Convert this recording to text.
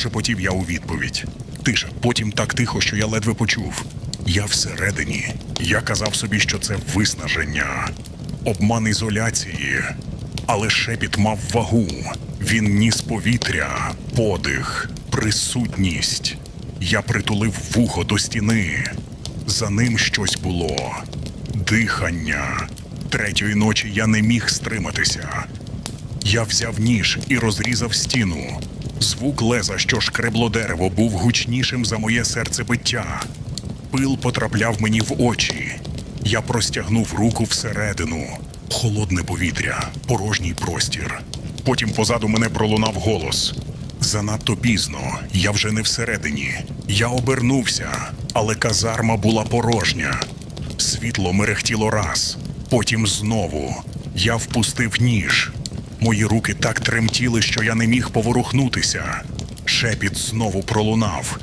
Шепотів я у відповідь. Тиша, потім так тихо, що я ледве почув. Я всередині. Я казав собі, що це виснаження, обман ізоляції. Але шепіт мав вагу. Він ніс повітря, подих, присутність. Я притулив вухо до стіни. За ним щось було. Дихання. Третьої ночі я не міг стриматися. Я взяв ніж і розрізав стіну. Звук леза, що шкребло дерево, був гучнішим за моє серцебиття. Пил потрапляв мені в очі. Я простягнув руку всередину. Холодне повітря, порожній простір. Потім позаду мене пролунав голос. Занадто пізно, я вже не всередині. Я обернувся, але казарма була порожня. Світло мерехтіло раз, потім знову. Я впустив ніж. Мої руки так тремтіли, що я не міг поворухнутися. Шепіт знову пролунав.